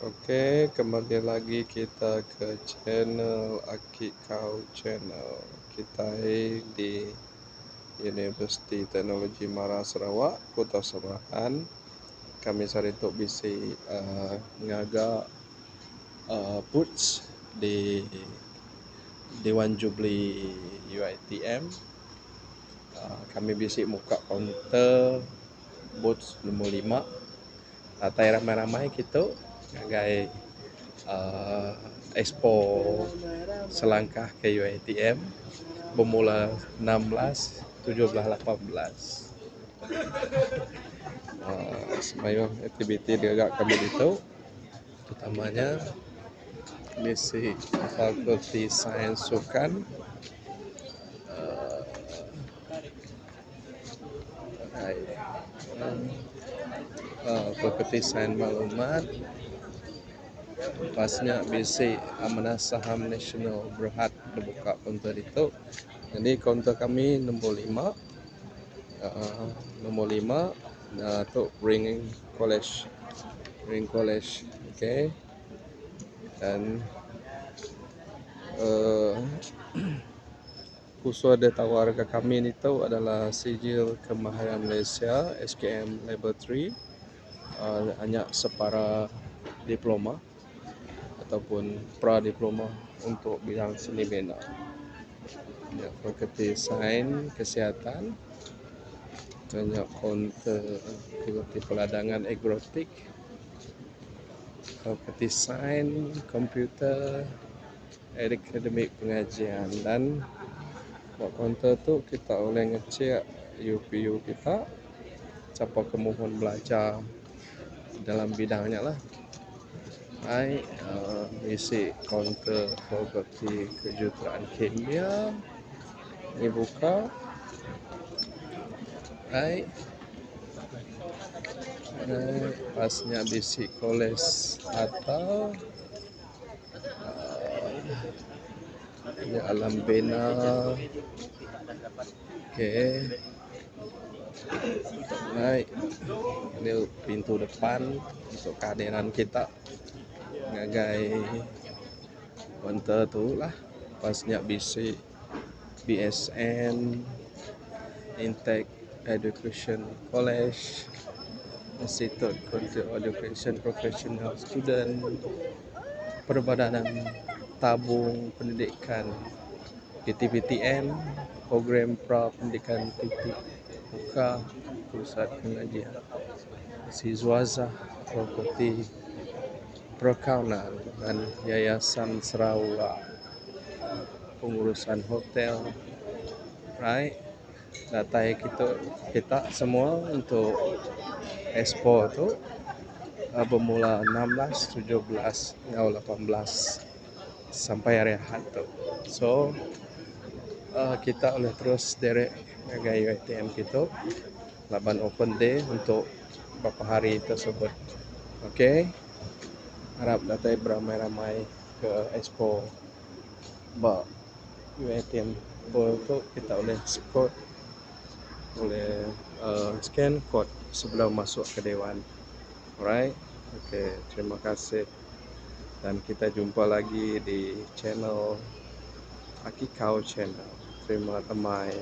Oke, kembali lagi kita ke channel Aki Kau Channel. Kita di Universiti Teknologi Mara Sarawak, Kota Samaran. Kami sari tok bisi uh, ngaga uh, puts di Dewan Jubli UiTM. Uh, kami bisi muka kaunter boots nombor 5. Atai ramai-ramai kita sebagai uh, Expo selangkah ke UiTM bermula 16, 17, 18. Uh, semayang aktiviti diagak kami itu utamanya misi Fakulti Sains Sukan uh, uh, Fakulti Sains Maklumat pasnya basic amanah saham nasional berhad dibuka kaunter itu. Jadi kaunter kami nombor 5 uh, nombor 5 uh, untuk ring college ring college okay. Dan uh, khusus ada tawar ke kami itu adalah sijil kemahiran Malaysia SKM level 3 uh, hanya separa diploma ataupun pra diploma untuk bidang seni bina. Ya, fakulti sains kesihatan banyak konter fakulti peladangan agrotik fakulti sains komputer akademik pengajian dan buat konter tu kita boleh ngecek UPU kita siapa kemohon belajar dalam bidangnya lah Hai, uh, isi kaunter properti kejuruteraan kimia. Ini buka. Hai, pasnya bisi koles atau uh, ini alam bina. Okey. Hai. Ini pintu depan untuk kehadiran kita ngagai. Konter tu lah. Pasnya BC BSN Intake Education College Institute for Education Professional Student Perbadanan Tabung Pendidikan PTPTN Program Pra Pendidikan PT Buka Pusat Pengajian Siswaza Property Perkawanan dan Yayasan Sarawak pengurusan hotel. Right? Data kita kita semua untuk expo tu uh, bermula 16 17 atau 18 sampai hari Ahad tu. So uh, kita oleh terus derek dengan UiTM kita. Laban open day untuk beberapa hari tersebut. Okay harap datai beramai-ramai ke expo. Ba UATM tu kita boleh skot boleh uh, scan kod sebelum masuk ke dewan. Alright? Okay terima kasih. Dan kita jumpa lagi di channel Aki Kau channel. Terima kasih